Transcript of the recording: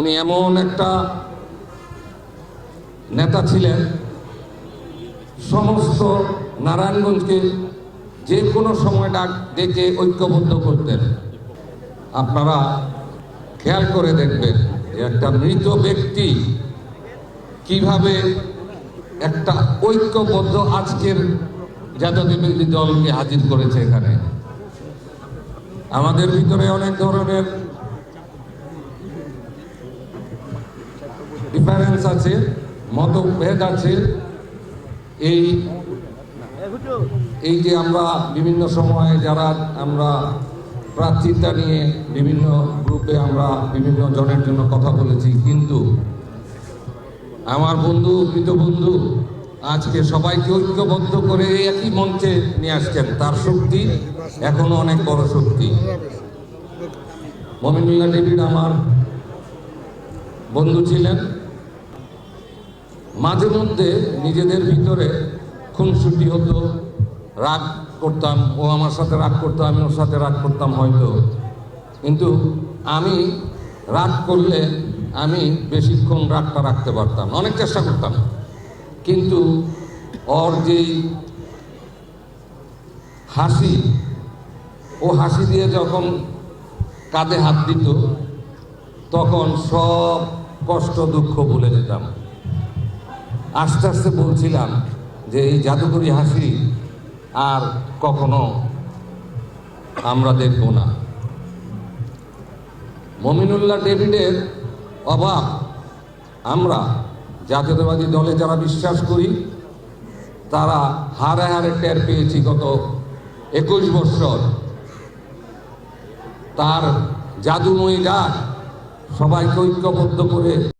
উনি এমন একটা নেতা ছিলেন, সমস্ত নারায়ণগঞ্জকে যে কোনো সময় ডাক ডেকে ঐক্যবদ্ধ করতেন। আপনারা খেয়াল করে দেখবেন একটা মৃত ব্যক্তি কীভাবে একটা ঐক্যবদ্ধ আজকের জাতীয়তাবাদী দলকে হাজির করেছে এখানে। আমাদের ভিতরে অনেক ধরনের ডিফারেন্স আছে, মতভেদ আছে। এই এই যে আমরা বিভিন্ন সময়ে যারা আমরা প্রার্থিতা নিয়ে বিভিন্ন গ্রুপে আমরা বিভিন্ন জনের জন্য কথা বলেছি, কিন্তু আমার বন্ধু কৃত বন্ধু, আজকে সবাইকে ঐক্যবদ্ধ করে একই মঞ্চে নিয়ে আসছেন। তার শক্তি এখনও অনেক বড় শক্তি। মমিনুল্লাহ ডেভিড আমার বন্ধু ছিলেন। মাঝে মধ্যে নিজেদের ভিতরে খুনসুটি হতো, রাগ করতাম, ও আমার সাথে রাগ করতো, আমি ওর সাথে রাগ করতাম হয়তো। কিন্তু আমি রাগ করলে আমি বেশিক্ষণ রাগটা রাখতে পারতাম, অনেক চেষ্টা করতাম। কিন্তু ওর যেই হাসি, ও হাসি দিয়ে যখন কাঁধে হাত দিত, তখন সব কষ্ট, দুঃখ ভুলে যেতাম। আস্তে আস্তে বলছিলাম যে এই জাদুকরি হাসি আর কখনো আমরা দেখব না। মমিনুল্লাহ ডেভিডের অভাব আমরা জাতীয়তাবাদী দলে যারা বিশ্বাস করি, তারা হারে হারে টের পেয়েছি গত একুশ বৎসর তার জাদুময়ী ডাক সবাইকে ঐক্যবদ্ধ করে